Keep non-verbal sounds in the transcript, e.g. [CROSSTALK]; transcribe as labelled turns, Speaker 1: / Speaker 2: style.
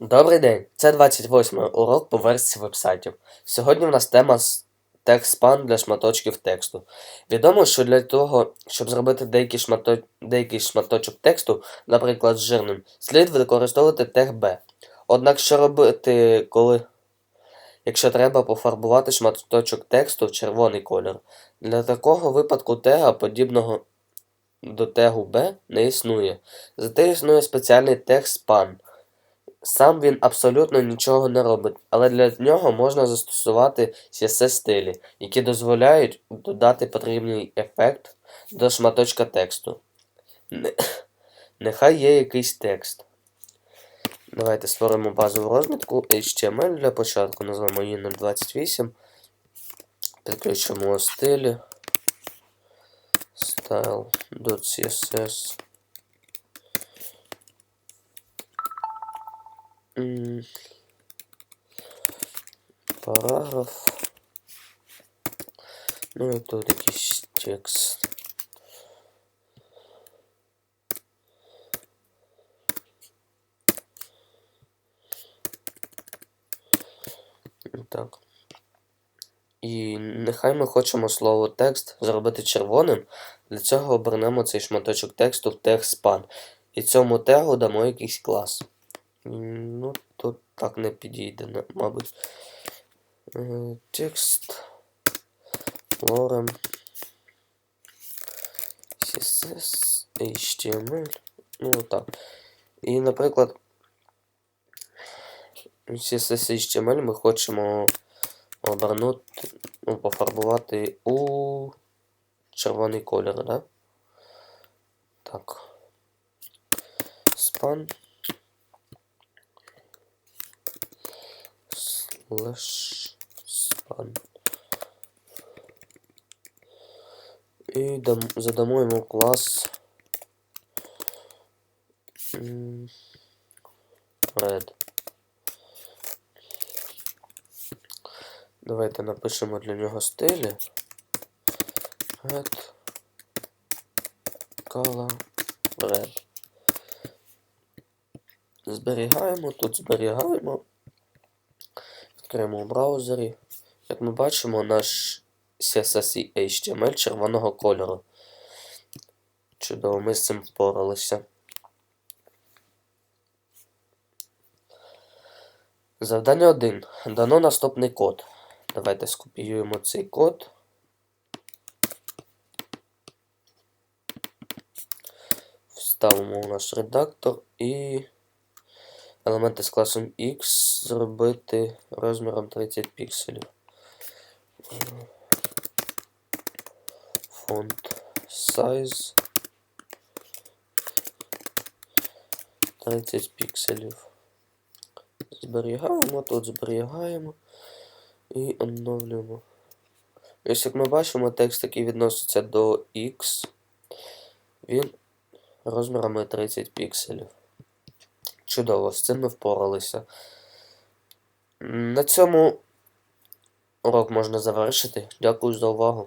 Speaker 1: Добрий день! Це 28 й урок по версії вебсайтів. Сьогодні в нас тема текст-спан для шматочків тексту. Відомо, що для того, щоб зробити деякий, шмато... деякий шматочок тексту, наприклад, жирним, слід використовувати тег B. Однак, що робити, коли. Якщо треба пофарбувати шматочок тексту в червоний кольор. Для такого випадку тега, подібного до тегу B, не існує. Зате існує спеціальний тег span. Сам він абсолютно нічого не робить, але для нього можна застосувати CSS стилі, які дозволяють додати потрібний ефект до шматочка тексту. [CLEARS THROAT] Нехай є якийсь текст. Давайте створимо базову розмітку HTML для початку, назвемо її 028. Підключимо стилі. style.css. Параграф. Ну і тут якийсь текст. Так. І нехай ми хочемо слово текст зробити червоним. Для цього обернемо цей шматочок тексту в тег span. І цьому тегу дамо якийсь клас. Ну, тут так не підійде, мабуть. Е, Текст. Лорем. CSS. HTML. Ну, так. І, наприклад, CSS HTML ми хочемо обернути, ну, пофарбувати у червоний колір, да? Так. Span. Slash span. І дам, задамо йому клас red. Давайте напишемо для нього стилі. Red. Color red. Зберігаємо, тут зберігаємо. Відкриємо у браузері. Як ми бачимо, наш CSS і HTML червоного кольору. Чудово, ми з цим впоралися. Завдання 1. Дано наступний код. Давайте скопіюємо цей код. Вставимо у наш редактор і елементи з класом X зробити розміром 30 пікселів. Фонд size 30 пікселів. Зберігаємо, тут зберігаємо і оновлюємо. Ось як ми бачимо, текст, який відноситься до X, він розмірами 30 пікселів. Чудово, з цим ми впоралися. На цьому урок можна завершити. Дякую за увагу.